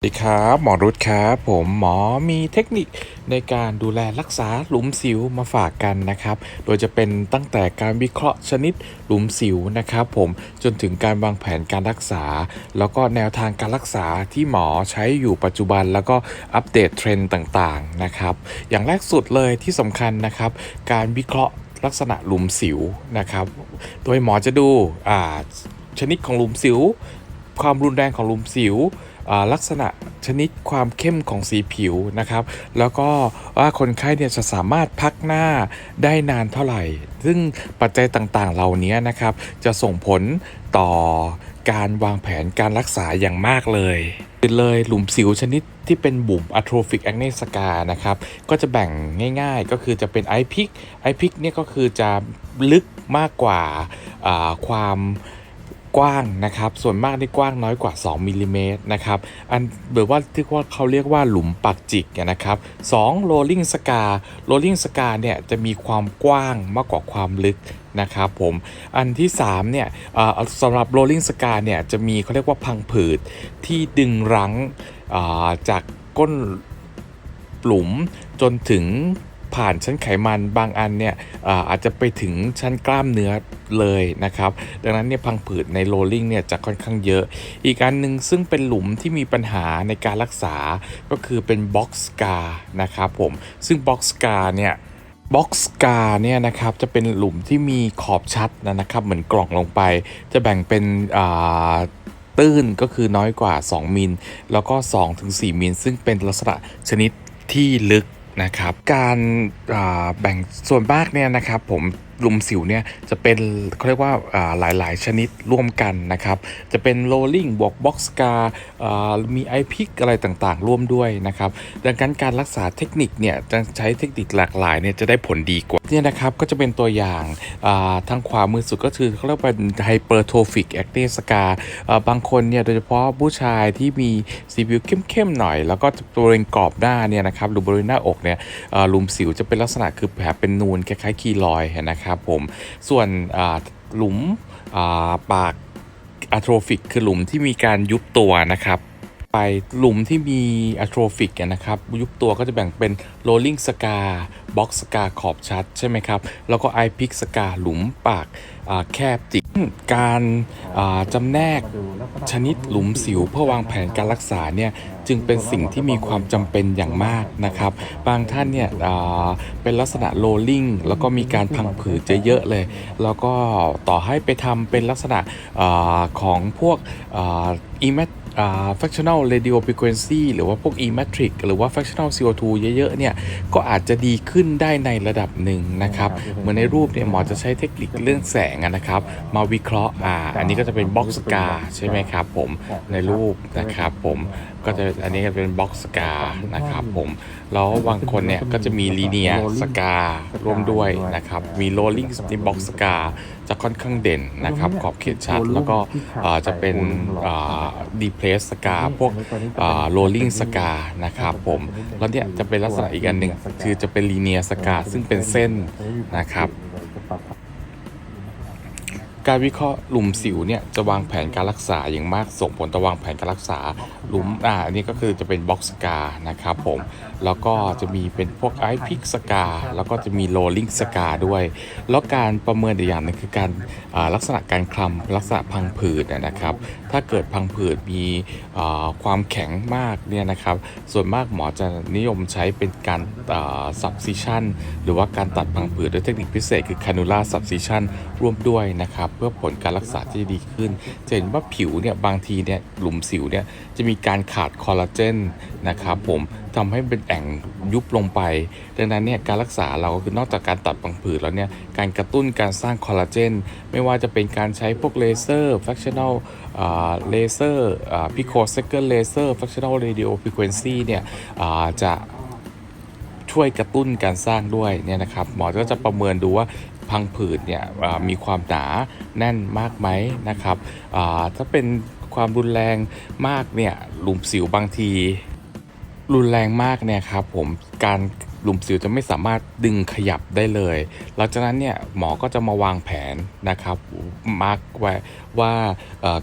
สวัสดีครับหมอรุธครับผมหมอมีเทคนิคในการดูแลรักษาหลุมสิวมาฝากกันนะครับ โดยจะเป็นตั้งแต่การวิเคราะห์ชนิดหลุมสิวนะครับ ผมจนถึงการวางแผนการรักษา แล้วก็แนวทางการรักษาที่หมอใช้อยู่ปัจจุบัน แล้วก็อัปเดตเทรนด์ต่างๆนะครับ อย่างแรกสุดเลยที่สำคัญนะครับ การวิเคราะห์ลักษณะหลุมสิวนะครับ โดยหมอจะดูอ่าชนิดของหลุมสิว ความรุนแรงของหลุมสิว ลักษณะชนิดความเข้มของสีผิวนะครับ แล้วก็ว่าคนไข้เนี่ยจะสามารถพักหน้าได้นานเท่าไหร่ ซึ่งปัจจัยต่างๆ เหล่านี้นะครับ จะส่งผลต่อการวางแผนการรักษาอย่างมากเลยเลยหลุมสิวชนิดที่เป็นบุ่ม atrophic acne scar นะครับ ก็จะแบ่งง่ายๆ ก็คือจะเป็น eye pick eye pick เนี่ยก็คือจะลึกมากกว่าอ่าความ กว้างนะครับ ส่วนมากนี่กว้างน้อยกว่า 2มิลลิเมตรนะครับอันหรือว่าที่ว่าเขาเรียกว่าหลุมปักจิกเนี่ยนะครับ2 rolling scar rolling scar เนี่ยจะมีความกว้างมากกว่าความลึกนะครับผมอันที่3เนี่ยสำหรับ rolling scar เนี่ยจะมีเขาเรียกว่าพังผืดที่ดึงรั้งจากก้นหลุมจนถึง ผ่านชั้นไขมันบางอันเนี่ยอาจจะไปถึงชั้นกล้ามเนื้อเลยนะครับ ดังนั้นเนี่ยพังผืดในโรลลิ่งเนี่ยจะค่อนข้างเยอะ อีกอันหนึ่งซึ่งเป็นหลุมที่มีปัญหาในการรักษาก็คือเป็นบ็อกซ์กานะครับผมซึ่งบ็อกซ์กาเนี่ยบ็อกซ์กาเนี่ยนะครับจะเป็นหลุมที่มีขอบชัดนะครับ เหมือนกล่องลงไป จะแบ่งเป็นตื้นก็คือน้อยกว่า 2 มิล แล้วก็ 2-4 มิล ซึ่งเป็นลักษณะชนิดที่ลึก นะครับ การแบ่งส่วนมากเนี่ยนะครับผม ลุมสิวเนี่ยจะเป็นเขาเรียกว่าอ่าหลายๆ ชนิดร่วมกันนะครับ จะเป็นโรลลิ่งบวกบ็อกซ์กามีไอพิกอะไรต่างๆ ร่วมด้วยนะครับดังนั้นการรักษาเทคนิคเนี่ยจะใช้เทคนิคหลากหลายเนี่ยจะได้ผลดีกว่าเนี่ยนะครับก็จะเป็นตัวอย่างอ่าทางขวามือสุดก็คือเขาเรียกว่าไฮเปอร์โทฟิกแอคเนสกาบางคนเนี่ยโดยเฉพาะผู้ชายที่มีสีผิวเข้มๆหน่อย แล้วก็บริเวณกรอบหน้าเนี่ยนะครับหรือบริเวณหน้าอกเนี่ยอ่าหลุมสิวจะเป็นลักษณะคือแผลเป็นนูนคล้ายๆคีลอยด์นะครับผมส่วนหลุมปากอะโทรฟิกคือหลุมที่มีการยุบตัวนะครับ ไปหลุมที่มีอะโทรฟิกนะครับยุบตัวก็จะแบ่งเป็น rolling scar box scar ขอบชัดใช่ไหมครับ แล้วก็ eye pick scar หลุมปากแคบจิกการจำแนกชนิดหลุมสิวเพื่อวางแผนการรักษาเนี่ยจึงเป็นสิ่งที่มีความจำเป็นอย่างมากนะครับ บางท่านเนี่ยเป็นลักษณะ rolling แล้วก็มีการพังผืดเยอะเลย แล้วก็ต่อให้ไปทำเป็นลักษณะอของพวกอ่า emet อ่า fractional radio frequency หรือว่าพวก e-metric หรือว่า fractional CO2 เยอะๆเนี่ยก็อาจจะดีขึ้นได้ในระดับหนึ่งนะครับเหมือนในรูปเนี่ยหมอจะใช้เทคนิคเรื่องแสงอะนะครับ มาวิเคราะห์อ่าอันนี้ก็จะเป็นบ็อกซ์กาใช่ไหมครับผมในรูปนะครับผม ก็จะอันนี้ก็เป็นบ็อกซ์กานะครับผมแล้วบางคนเนี่ยก็จะมีลีเนียสการ่วมด้วยนะครับมีโรลลิ่งในบ็อกซ์กาจะค่อนข้างเด่นนะครับขอบเขตชัด แล้วก็จะเป็นดีเพลสสกาพวกโรลลิ่งสกานะครับผมแล้วเนี่ยจะเป็นลักษณะอีกอันหนึ่งคือจะเป็นลีเนียสกาซึ่งเป็นเส้นนะครับ การวิเคราะห์หลุมสิวเนี่ยจะวางแผนการรักษาอย่างมากส่งผลต่อวางแผนการรักษาหลุมอ่าอันนี้ก็คือจะเป็นบ็อกซ์กานะครับผม แล้วก็จะมีเป็นพวกไอพิกสกา แล้วก็จะมีโรลลิงสกาด้วย แล้วการประเมินอีกอย่างนึงคือการลักษณะการคลำลักษณะพังผืดนนะครับ ถ้าเกิดพังผืดมีความแข็งมากเนี่ยนะครับ ส่วนมากหมอจะนิยมใช้เป็นการสับซิชันหรือว่าการตัดพังผืดด้วยเทคนิคพิเศษคือ cannula subcision ร่วมด้วยนะครับ เพื่อผลการรักษาที่ดีขึ้น จะเห็นว่าผิวเนี่ยบางทีเนี่ยหลุมสิวเนี่ยจะมีการขาดคอลลาเจนนะครับผมทำให้เป็นแอ่งยุบลงไป ดังนั้นเนี่ยการรักษาเราก็คือนอกจากการตัดพังผืดแล้วเนี่ยการกระตุ้นการสร้างคอลลาเจน ไม่ว่าจะเป็นการใช้พวกเลเซอร์ fractional เลเซอร์พิโคเซกเกอร์เลเซอร์ fractional radio frequency เนี่ยจะช่วยกระตุ้นการสร้างด้วยเนี่ยนะครับหมอก็จะประเมินดูว่าพังผืดเนี่ยมีความหนาแน่นมากไหมนะครับถ้าเป็นความรุนแรงมากเนี่ยหลุมสิวบางที รุนแรงมากเนี่ยครับผมการหลุมสิวจะไม่สามารถดึงขยับได้เลย หลังจากนั้นเนี่ยหมอก็จะมาวางแผนนะครับมาร์กไว้ว่า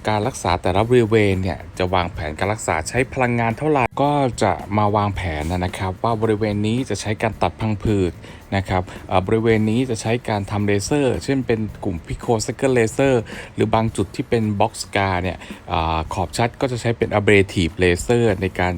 การรักษาแต่ละบริเวณเนี่ยจะวางแผนการรักษาใช้พลังงานเท่าไหร่ก็จะมาวางแผนนะครับ ว่าบริเวณนี้จะใช้การตัดพังผืดนะครับเอ่อบริเวณนี้จะใช้การทำเลเซอร์ เช่นเป็นกลุ่มพิโคสเกิลเลเซอร์หรือบางจุดที่เป็นบ็อกซ์กาเนี่ยอขอบชัดก็จะใช้เป็น abrasive laser ในการ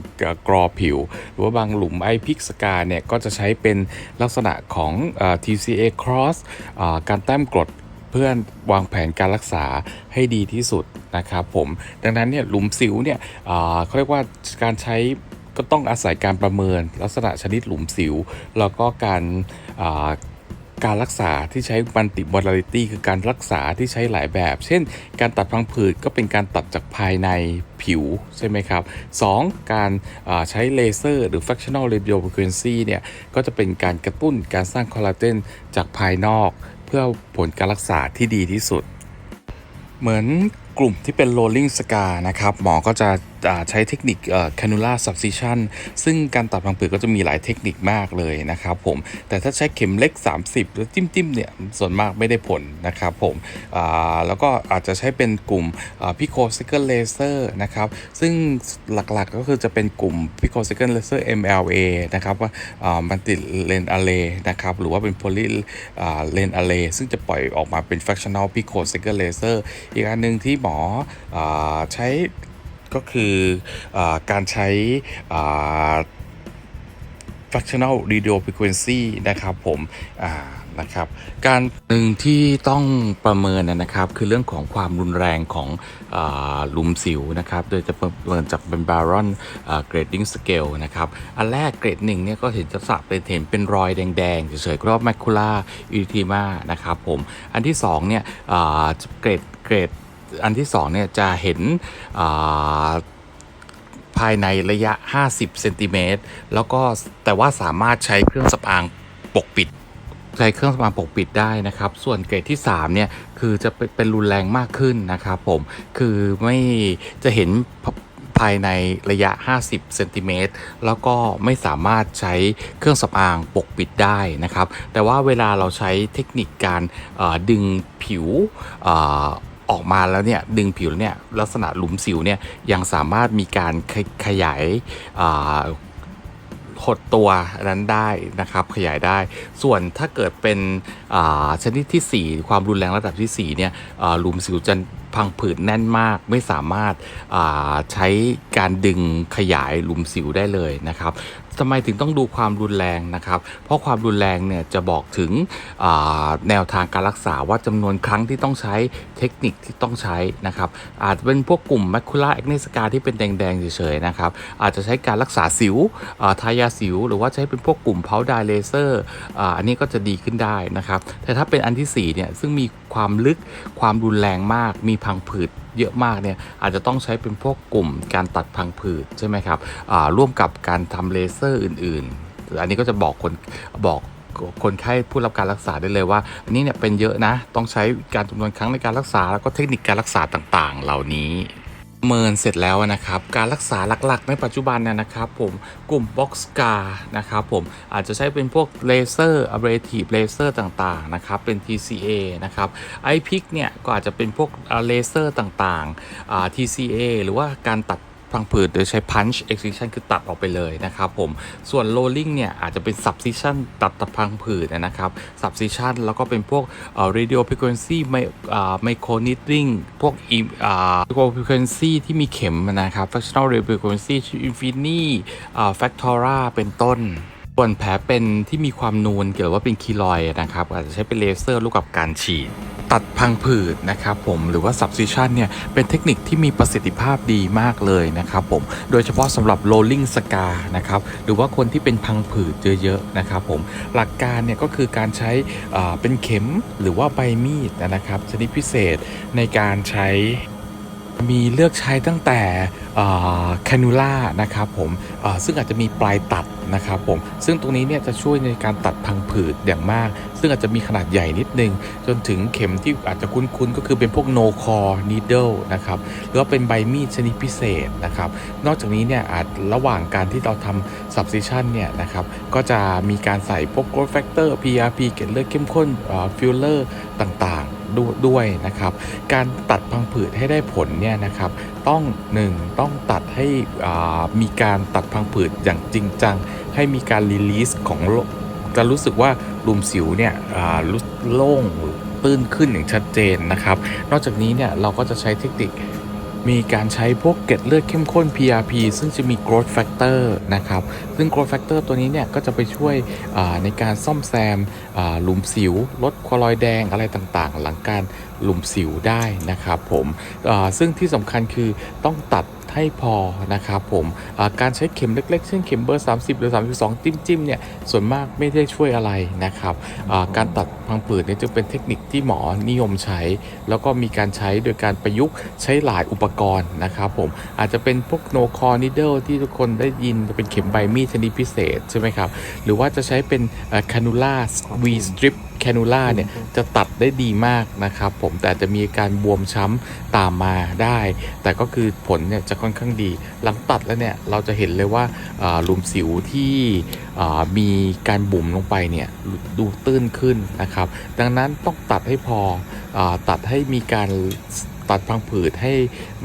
กรอผิว หรือว่าบางหลุมไอพิกสกาเนี่ยก็จะใช้เป็นลักษณะของเอ่อ TCA cross อ่าการแต้มกรดเพื่อวางแผนการรักษาให้ดีที่สุดนะครับผม ดังนั้นเนี่ยหลุมสิวเนี่ยอ่าเขาเรียกว่าการใช้ ก็ต้องอาศัยการประเมินลักษณะชนิดหลุมสิว แล้วก็การการรักษาที่ใช้มัลติ m o d a l i t y คือการรักษาที่ใช้หลายแบบ เช่น การตัดพังผืดก็เป็นการตัดจากภายในผิวใช่ไหมครับ 2. การใช้เลเซอร์หรือ fractional radio frequency เนี่ย ก็จะเป็นการกระตุ้นการสร้างคอลลาเจนจากภายนอก เพื่อผลการรักษาที่ดีที่สุด เหมือนกลุ่มที่เป็น rolling scar นะครับ หมอก็จะใช้เทคนิค cannula subcision ซึ่งการตัดพังผืดก็จะมีหลายเทคนิคมากเลยนะครับผมแต่ถ้าใช้เข็มเล็ก 30 แล้วจิ้มๆเนี่ยส่วนมากไม่ได้ผลนะครับผมแล้วก็อาจจะใช้เป็นกลุ่มพิโคซิเกิลเลเซอร์นะครับซึ่งหลักๆก็คือจะเป็นกลุ่มพิโคซิเกิลเลเซอร์ MLA นะครับว่ามันติดเลนอะเลนะครับหรือว่าเป็นโพลีเลนอะเลซึ่งจะปล่อยออกมาเป็น fractional picosecal laser อีกอันหนึ่งที่หมออใช้ ก็คืออการใช้ fractional radio frequency นะครับผมนะครับการหนึ่งที่ต้องประเมินนะครับคือเรื่องของความรุนแรงของอลุมสิวนะครับโดยจะประเมินจากเป็น Baron อ่า grading scale นะครับอันแรกเกรดหนึ่งเนี่ยก็เห็นจะสับเป็นเห็นเป็นรอยแดงๆเฉยๆรอบ macula erythema นะครับผมอันที่สองเนี่ยเกรดเกรด อันที่สองเนี่ยจะเห็นภายในระยะ 50เซนติเมตรแล้วก็แต่ว่าสามารถใช้เครื่องสำอางปกปิด ใช้เครื่องสำอางปกปิดได้นะครับ ส่วนเกรดที่3เนี่ยคือจะเป็นเป็นรุนแรงมากขึ้นนะครับผมคือไม่จะเห็นภายในระยะ 50เซนติเมตรแล้วก็ไม่สามารถใช้เครื่องสำอางปกปิดได้นะครับ แต่ว่าเวลาเราใช้เทคนิคการดึงผิว ออกมาแล้วเนี่ยดึงผิวเนี่ยลักษณะหลุมสิวเนี่ยยังสามารถมีการขยขยายหดตัวนั้นได้นะครับขยายได้ ส่วนถ้าเกิดเป็นชนิดที่ 4 ความรุนแรงระดับที่4เนี่ยหลุมสิวจะพังผืดแน่นมากไม่สามารถาใช้การดึงขยายหลุมสิวได้เลยนะครับ ทำไมถึงต้องดูความรุนแรงนะครับ เพราะความรุนแรงเนี่ยจะบอกถึงแนวทางการรักษาว่าจำนวนครั้งที่ต้องใช้เทคนิคที่ต้องใช้นะครับ อาจจะเป็นพวกกลุ่ม macular acne scar ที่เป็นแดงๆเฉยๆนะครับ อาจจะใช้การรักษาสิวทายาสิว หรือว่าใช้เป็นพวกกลุ่ม powder laser อ่าอันนี้ก็จะดีขึ้นได้นะครับ แต่ถ้าเป็นอันที่4เนี่ยซึ่งมีความลึกความรุนแรงมากมีพังผืด เยอะมากเนี่ยอาจจะต้องใช้เป็นพวกกลุ่มการตัดพังผืดใช่ไหมครับร่วมกับการทำเลเซอร์อื่นๆ อันนี้ก็จะบอกคนบอกคนไข้ผู้รับการรักษาได้เลยว่า อันนี้เนี่ยเป็นเยอะนะ ต้องใช้การจำนวนครั้งในการรักษา แล้วก็เทคนิคการรักษาต่างๆ เหล่านี้ เมินเสร็จแล้วนะครับ การรักษาหลักๆ ในปัจจุบันเนี่ยนะครับผมกลุ่มบ็อกซ์กานะครับผมอาจจะใช้เป็นพวกเลเซอร์อะเบรทีฟเลเซอร์ต่างๆนะครับเป็น TCA นะครับไอพิกเนี่ยก็อาจจะเป็นพวกเลเซอร์ต่างๆ TCA หรือว่าการตัด พังผืดโดยใช้ punch excision คือตัดออกไปเลยนะครับผมส่วน rolling เนี่ยอาจจะเป็น subcision ตัดตะพังผืดนะครับ subcision แล้วก็เป็นพวก radio frequency ไมอ่า micro needling พวกอีอ่า micro frequency ที่มีเข็มนะครับ fractional radio frequency infinity factora เป็นต้น ส่วนแผลเป็นที่มีความนูนเกี่ยวว่าเป็นคีลอยนะครับอาจจะใช้เป็นเลเซอร์ร่วมกับการฉีด ตัดพังผืดนะครับผมหรือว่า subcision เนี่ยเป็นเทคนิคที่มีประสิทธิภาพดีมากเลยนะครับผมโดยเฉพาะสำหรับ rolling scar นะครับหรือว่าคนที่เป็นพังผืดเยอะๆนะครับผมหลักการเนี่ยก็คือการใช้อ่าเป็นเข็มหรือว่าใบมีดนะครับชนิดพิเศษในการใช้ มีเลือกใช้ตั้งแต่แคนูล่านะครับผมซึ่งอาจจะมีปลายตัดนะครับผมซึ่งตรงนี้เนี่ยจะช่วยในการตัดพังผืดอย่างมาก ซึ่งอาจจะมีขนาดใหญ่นิดนึง จนถึงเข็มที่อาจจะคุ้นๆ ก็คือเป็นพวก no core needle นะครับหรือว่าเป็นใบมีดชนิดพิเศษนะครับนอกจากนี้เนี่ยอาจระหว่างการที่เราทำ subcision เนี่ยนะครับก็จะมีการใส่พวก growth factor PRP เกล็ดเลือดเข้มข้นฟิลเลอร์ต่างๆด้วยด้วยนะครับ การตัดพังผืดให้ได้ผลเนี่ยนะครับ ต้อง 1 ต้องตัดให้อ่ามีการตัดพังผืดอย่างจริงจัง ให้มีการรีลีสของจะรู้สึกว่าลุมสิวเนี่ยอ่ารู้โล่งตื้นขึ้นอย่างชัดเจนนะครับ นอกจากนี้เนี่ยเราก็จะใช้เทคนิค มีการใช้พวกเกล็ดเลือดเข้มข้น PRP ซึ่งจะมี growth factor นะครับ ซึ่ง growth factor ตัวนี้เนี่ยก็จะไปช่วยในการซ่อมแซมหลุมสิว ลดควอลอยแดงอะไรต่างๆ หลังการหลุมสิวได้นะครับผมซึ่งที่สำคัญคือต้องตัด ให้พอนะครับผมการใช้เข็มเล็กๆ เช่นเข็มเบอร์ 30 หรือ 32 จิ้มจิ้มๆเนี่ยส่วนมากไม่ได้ช่วยอะไรนะครับการตัดพังผืดเนี่ยจึงเป็นเทคนิคที่หมอนิยมใช้ แล้วก็มีการใช้โดยการประยุกต์ใช้หลายอุปกรณ์นะครับผมอาจจะเป็นพวก no core needle ที่ทุกคนได้ยินเป็นเข็มใบมีดชนิดพิเศษใช่ไหมครับหรือว่าจะใช้เป็น cannula V strip cannula เนี่ยจะตัดได้ดีมากนะครับผมแต่จะมีการบวมช้ำตามมาได้ แต่ก็คือผลเนี่ยจะค่อนข้างดี หลังตัดแล้วเนี่ยเราจะเห็นเลยว่าหลุมสิวที่มีการบุ๋มลงไปเนี่ยดูตื้นขึ้นนะครับ ดังนั้นต้องตัดให้พออตัดให้มีการตัดพังผืดให้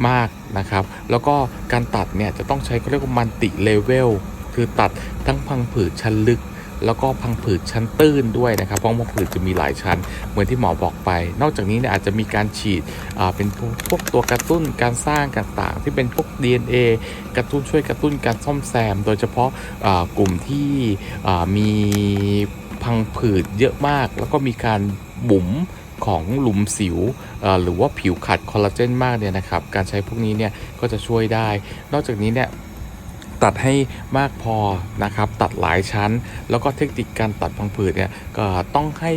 มากนะครับ แล้วก็การตัดเนี่ยจะต้องใช้เขาเรียกว่ามันติเลเวลคือตัดทั้งพังผืดชั้นลึก แล้วก็พังผืดชั้นตื้นด้วยนะครับเพราะพังผืดจะมีหลายชั้น เหมือนที่หมอบอกไป นอกจากนี้เนี่ยอาจจะมีการฉีดเป็นพวกพวกตัวกระตุ้นการสร้างต่างๆ ที่เป็นพวก DNA กระตุ้นช่วยกระตุ้นการซ่อมแซม โดยเฉพาะกลุ่มที่มีพังผืดเยอะมาก แล้วก็มีการบุ๋มของหลุมสิวหรือว่าผิวขัดคอลลาเจนมากเนี่ยนะครับ การใช้พวกนี้เนี่ยก็จะช่วยได้ นอกจากนี้เนี่ย ตัดให้มากพอนะครับ ตัดหลายชั้น แล้วก็เทคนิคการตัดพังผืดเนี่ยก็ต้องให้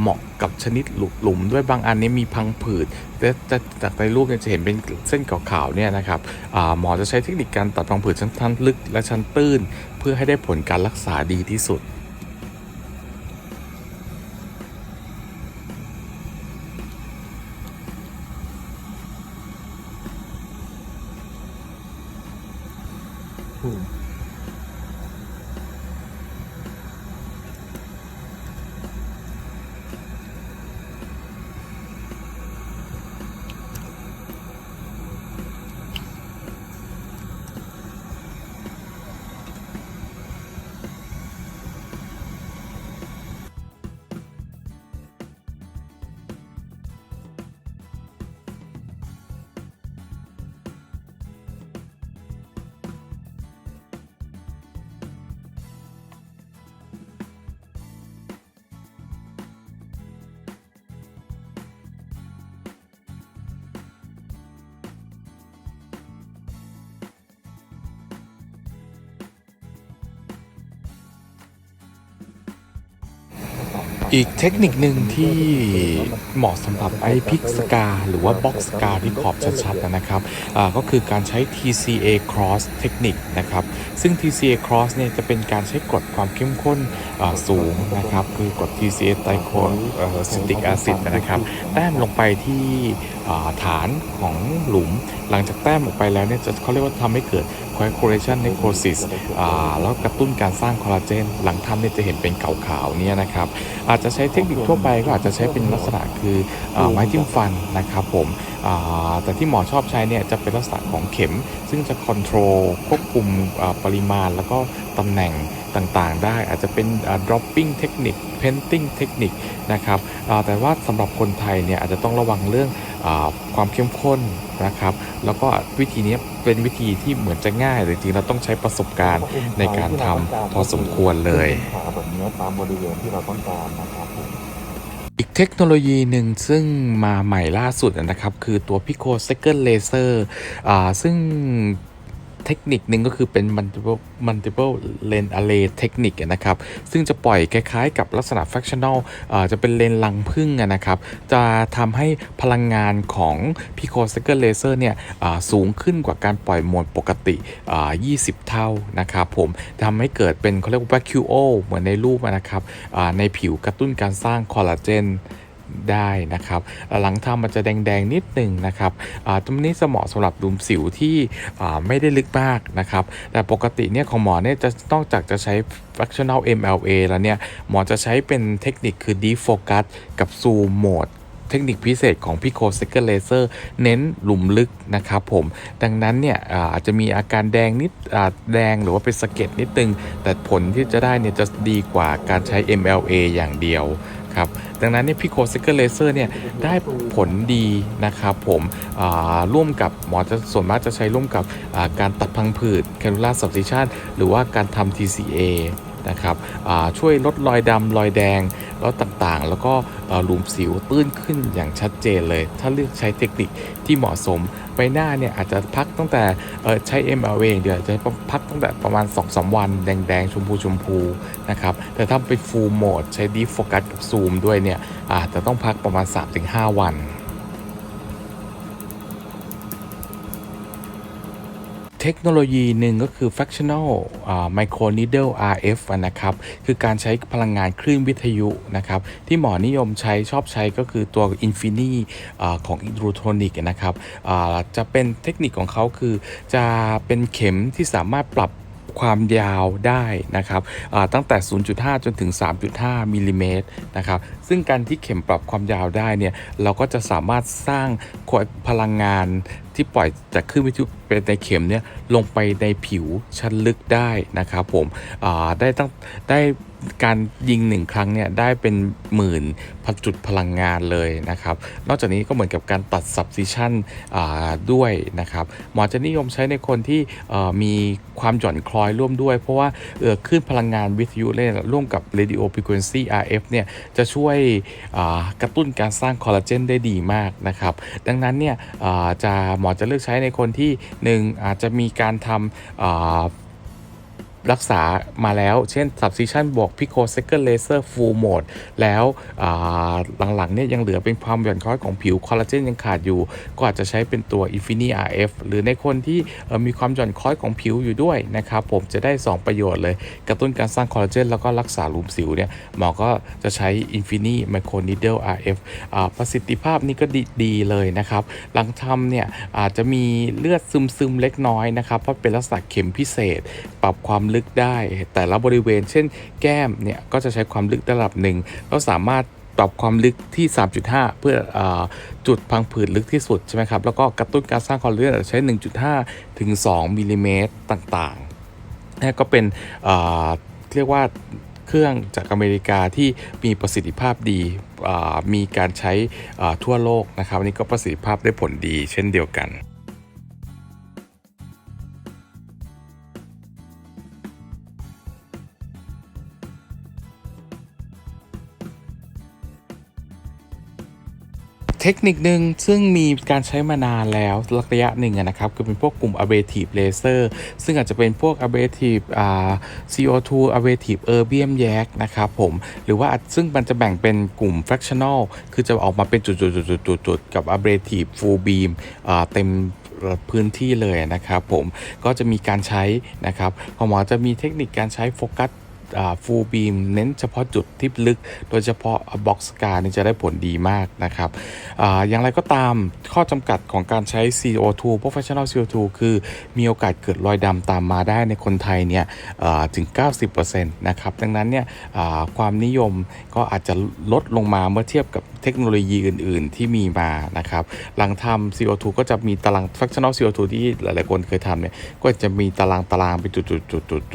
เหมาะกับชนิดหลุหลมด้วยบางอันนี้มีพังผืดแต่จากในรูปเนี่ยจะเห็นเป็นเส้นขาวๆเนี่ยนะครับหมอจะใช้เทคนิคการตัดพังผืดชั้นลึกและชั้นตื้น เพื่อให้ได้ผลการรักษาดีที่สุด อีกเทคนิคหนึ่งที่เหมาะสำหรับไอพิกสกา หรือว่าบ็อกสกาที่ขอบชัดๆนะครับก็คือการใช้ TCA cross เทคนิคนะครับ ซึ่ง TCA cross เนี่ยจะเป็นการใช้กดความเข้มข้นสูงนะครับ คือกด TCA ไตโคซิติกแอซิดนะครับแต้มลงไปที่ ฐานของหลุม หลังจากแต้มออกไปแล้วเนี่ยจะเขาเรียกว่าทำให้เกิด coagulation necrosis แล้วกระตุ้นการสร้างคอลลาเจน หลังทำเนี่ยจะเห็นเป็นขาวๆเนี่ยนะครับ อาจจะใช้เทคนิคทั่วไปก็อาจจะใช้เป็นลักษณะคืออไม้จิ้มฟันนะครับผมแต่ที่หมอชอบใช้เนี่ยจะเป็นลักษณะของเข็ม ซึ่งจะคอนโทรลควบคุมปริมาณแล้วก็ตำแหน่ง ต่างๆ ได้อาจจะเป็นอ่า dropping เทคนิค painting เทคนิคนะครับอ่าแต่ว่าสำหรับคนไทยเนี่ยอาจจะต้องระวังเรื่องอาความเข้มข้นนะครับ แล้วก็วิธีนี้เป็นวิธีที่เหมือนจะง่ายแต่จริงๆเราต้องใช้ประสบการณ์ในการทำพอสมควรเลยขาแบบนี้ตามบริเวณที่เราต้องการนะครับผมอีกเทคโนโลยีหนึ่งซึ่งมาใหม่ล่าสุดนะครับ คือตัว Pico Second Laser อ่าซึ่ง เทคนิคหนึ่งก็คือเป็น multiple multiple lane array เทคนิคนะครับ ซึ่งจะปล่อยคล้ายๆกับลักษณะ fractional อ่าจะเป็นเลนลังพึ่งอะนะครับ จะทำให้พลังงานของ Pico Second Laser เนี่ยอ่าสูงขึ้นกว่าการปล่อยโหมดปกติอ่า20 เท่านะครับผมทำให้เกิดเป็นเขาเรียกว่า vacuole เหมือนในรูปนะครับอ่าในผิวกระตุ้นการสร้างคอลลาเจน ได้นะครับหลังทำมันจะแดงๆนิดหนึ่งนะครับตรงนี้สเหมาะสำหรับหลุมสิวที่ไม่ได้ลึกมากนะครับ แต่ปกติเนี่ยของหมอเนี่ยจะนอกจากจะใช้ fractional MLA แล้วเนี่ยหมอจะใช้เป็นเทคนิคคือ deep focus กับ zoom mode เทคนิคพิเศษของ Pico Second Laser เน้นหลุมลึกนะครับผม ดังนั้นเนี่ยอาจจะมีอาการแดงนิดแดงหรือว่าเป็นสะเก็ดนิดนึง แต่ผลที่จะได้เนี่ยจะดีกว่าการใช้ MLA อย่างเดียวครับ ดังนั้นเนี่ย Pico Second Laser เนี่ยได้ผลดีนะครับผมร่วมกับหมอจะส่วนมากจะใช้ร่วมกับการตัดพังผืดแคนูล่าสับซิชันหรือว่าการทำ TCA นะครับช่วยลดรอยดำรอยแดง แล้วต่างๆ แล้วก็หลุมสิวตื้นขึ้นอย่างชัดเจนเลย ถ้าเลือกใช้เทคนิคที่เหมาะสมใบหน้าเนี่ยอาจจะพักตั้งแต่เอ่อใช้ MLV เดียวอาจจะพักตั้งแต่ประมาณ 2-3 วัน แดงๆ ชมพูชมพูนะครับ แต่ถ้าเป็น Full Mode ใช้ดีโฟกัสกับซูมด้วยเนี่ยอาจจะต้องพักประมาณ 3-5 วัน เทคโนโลยีหนึ่งก็คือ fractional micro needle RF นะครับ คือการใช้พลังงานคลื่นวิทยุนะครับ ที่หมอนิยมใช้ชอบใช้ก็คือตัว Infini อ่าของ Inrutonic นะครับจะเป็นเทคนิคของเขาคือจะเป็นเข็มที่สามารถปรับความยาวได้นะครับตั้งแต่ 0.5 จนถึง 3.5 มิลลิเมตรนะครับ ซึ่งการที่เข็มปรับความยาวได้เนี่ย เราก็จะสามารถสร้างพลังงาน ที่ปล่อยจากคลื่นวิทยุเป็นในเข็มเนี่ยลงไปในผิวชั้นลึกได้นะครับผมได้ตั้งได้การยิงหนึ่งครั้งเนี่ยได้เป็นหมื่นพันจุดพลังงานเลยนะครับ นอกจากนี้ก็เหมือนกับการตัด substitution อ่าด้วยนะครับ หมอจะนิยมใช้ในคนที่มีความหย่อนคล้อยร่วมด้วย เพราะว่าเออคลื่นพลังงานวิทยุเนี่ยร่วมกับ radio frequency RF เนี่ยจะช่วยกระตุ้นการสร้างคอลลาเจนได้ดีมากนะครับ ดังนั้นเนี่ยจะหมอจะเลือกใช้ในคนที่หนึ่งอาจจะมีการทำ รักษามาแล้ว เช่น substitution บวก Pico Second Laser Full Mode แล้วหลังๆเนี่ยยังเหลือเป็นความหย่อนคล้อยของผิวคอลลาเจนยังขาดอยู่ ก็อาจจะใช้เป็นตัว Infini RF หรือในคนที่มีความหย่อนคล้อยของผิวอยู่ด้วยนะครับผมจะได้ 2 ประโยชน์เลย กระตุ้นการสร้างคอลลาเจนแล้วก็รักษาหลุมสิวเนี่ยหมอก็จะใช้ Infini Micro Needle RF อ่าประสิทธิภาพนี่ก็ดีดีเลยนะครับ หลังทำเนี่ยอาจจะมีเลือดซึมๆเล็กน้อยนะครับเพราะเป็นลักษณะเข็มพิเศษ ปรับความลึกได้ แต่ละบริเวณ เช่น แก้มเนี่ยก็จะใช้ความลึกระดับหนึ่งเราสามารถปรับความลึกที่ 3.5 เพื่ออจุดพังผืดลึกที่สุดใช่ไหมครับ แล้วก็กระตุ้นการสร้างคอลลาเจนใช้ 1.5 ถึง 2มิลลิเมตรต่างๆนี่ก็เป็นเรียกว่าเครื่องจากอเมริกาที่มีประสิทธิภาพดี มีการใช้ทั่วโลกนะครับอันนี่ก็ประสิทธิภาพได้ผลดีเช่นเดียวกัน เทคนิคหนึ่งซึ่งมีการใช้มานานแล้วระยะหนึ่งนะครับคือเป็นพวกกลุ่ม abrasive laser ซึ่งอาจจะเป็นพวก abrasive อ่า CO2 abrasive erbium yak นะครับผม หรือว่าซึ่งมันจะแบ่งเป็นกลุ่ม fractional คือจะออกมาเป็นจุดๆๆๆๆกับ abrasive full beam เต็มพื้นที่เลยนะครับผมก็จะมีการใช้นะครับพอหมอจะมีเทคนิคการใช้โฟกัส ฟูลบีมเน้นเฉพาะจุดที่ลึก โดยเฉพาะบ็อกซ์กานี่จะได้ผลดีมากนะครับออย่างไรก็ตามข้อจำกัดของการใช้ CO2 professional CO2 คือมีโอกาสเกิดรอยดำตามมาได้ในคนไทยเนี่ยอ่าถึง 90%นะครับ ดังนั้นเนี่ยความนิยมก็อาจจะลดลงมาเมื่อเทียบกับเทคโนโลยีอื่น ๆ ที่มีมานะครับ หลังทำ CO2 ก็จะมีตาราง fractional CO2 ที่หลาย ๆ คนเคยทำเนี่ย ก็จะมีตารางตารางเป็นจุ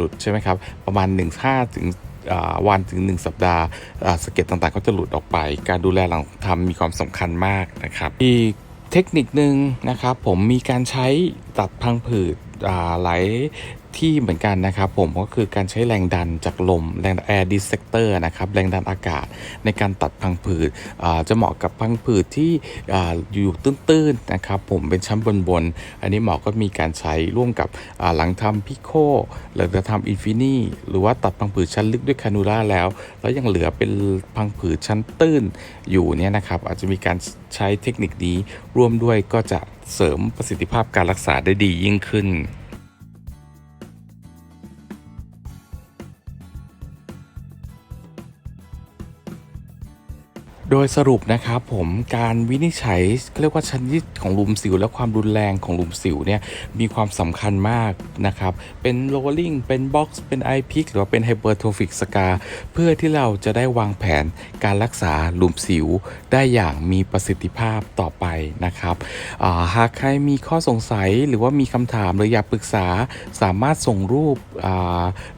ดๆๆๆใช่ไหมครับ ประมาณ5ถึงวันถึง 1 สัปดาห์สะเก็ดต่างๆ ก็จะหลุดออกไป การดูแลหลังทำมีความสำคัญมากนะครับอีกเทคนิคหนึ่งนะครับผมมีการใช้ตัดพังผืดหลาย ที่เหมือนกันนะครับผมก็คือการใช้แรงดันจากลมแรง air dissector นะครับแรงดันอากาศในการตัดพังผืดจะเหมาะกับพังผืดที่ออยู่ตื้นๆนะครับผมเป็นชั้นบนๆ อันนี้หมอก็มีการใช้ร่วมกับหลังทำพิโคหรือจะทำอินฟินีหรือว่าตัดพังผืดชั้นลึกด้วยคานูล่าแล้ว แล้วยังเหลือเป็นพังผืดชั้นตื้นอยู่เนี่ยนะครับอาจจะมีการใช้เทคนิคนี้ร่วมด้วยก็จะเสริมประสิทธิภาพการรักษาได้ดียิ่งขึ้น โดยสรุปนะครับผมการวินิจฉัยเรียกว่าชนิดของหลุมสิว และความรุนแรงของหลุมสิวเนี่ยมีความสำคัญมากนะครับเป็น rolling เป็น box เป็น i p i c หรือว่าเป็น hypertrophic scar เพื่อที่เราจะได้วางแผนการรักษาหลุมสิว ได้อย่างมีประสิทธิภาพต่อไปนะครับาหากใครมีข้อสงสัยหรือว่ามีคำถามหรืออยากปรึกษาสามารถส่งรูป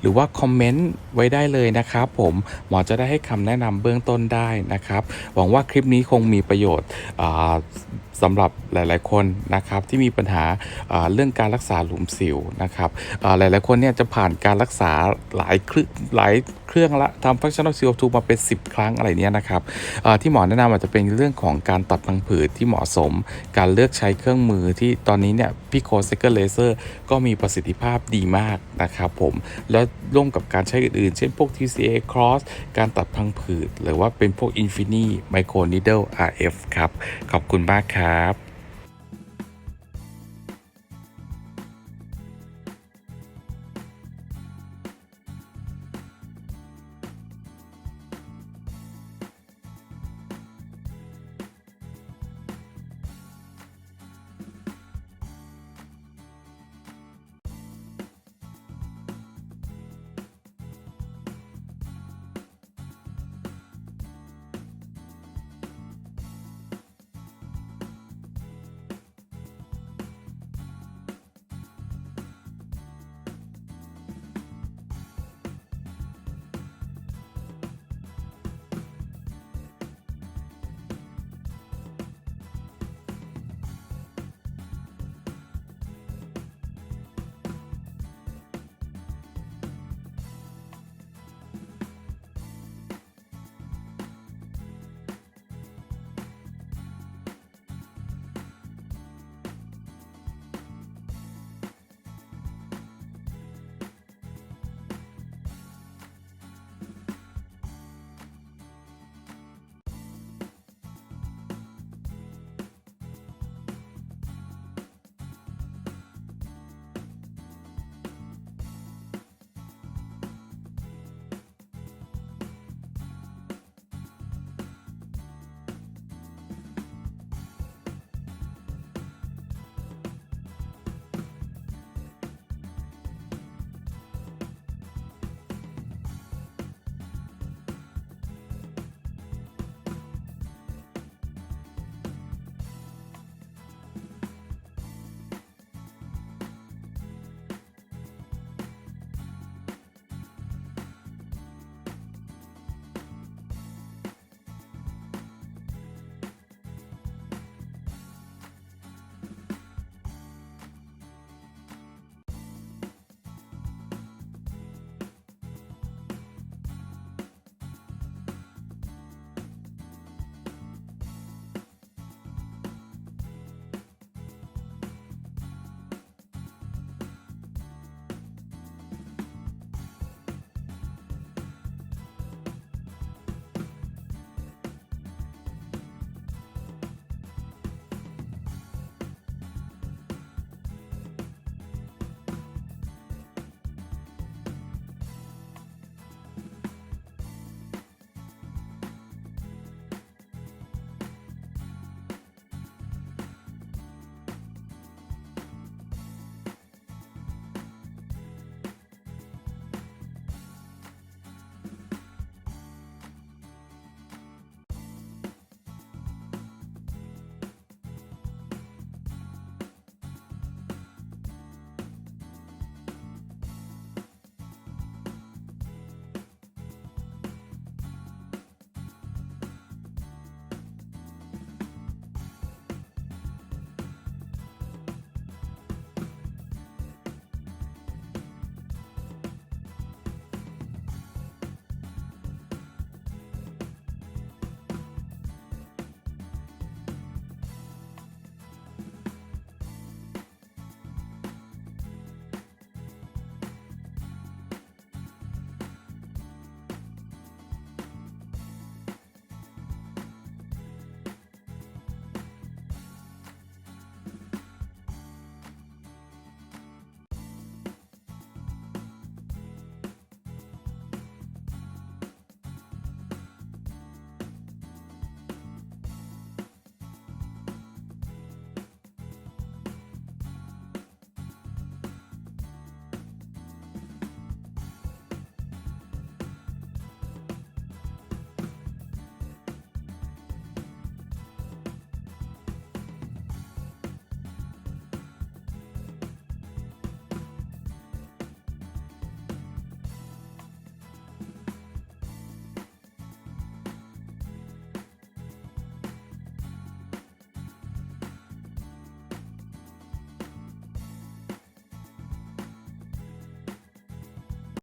หรือว่าคอมเมนต์ไว้ได้เลยนะครับผมหมอจะได้ให้คำแนะนำเบื้องต้นได้นะครับหวังว่าคลิปนี้คงมีประโยชน์ สำหรับหลาย ๆ คนนะครับที่มีปัญหาเรื่องการรักษาหลุมสิวนะครับหลาย ๆ คนเนี่ยจะผ่านการรักษาหลายครึ่งหลายเครื่องละทำ functional CO2 มาเป็น 10 ครั้งอะไรเนี้ยนะครับที่หมอแนะนำอาจจะเป็นเรื่องของการตัดพังผืดที่เหมาะสม การเลือกใช้เครื่องมือที่ตอนนี้เนี่ยพิโคเซกเกอร์เลเซอร์ก็มีประสิทธิภาพดีมากนะครับผมแล้วร่วมกับการใช้อื่นๆ เช่นพวก TCA Cross การตัดพังผืด หรือว่าเป็นพวก Infini Micro Needle RF ครับ ขอบคุณมากครับครับ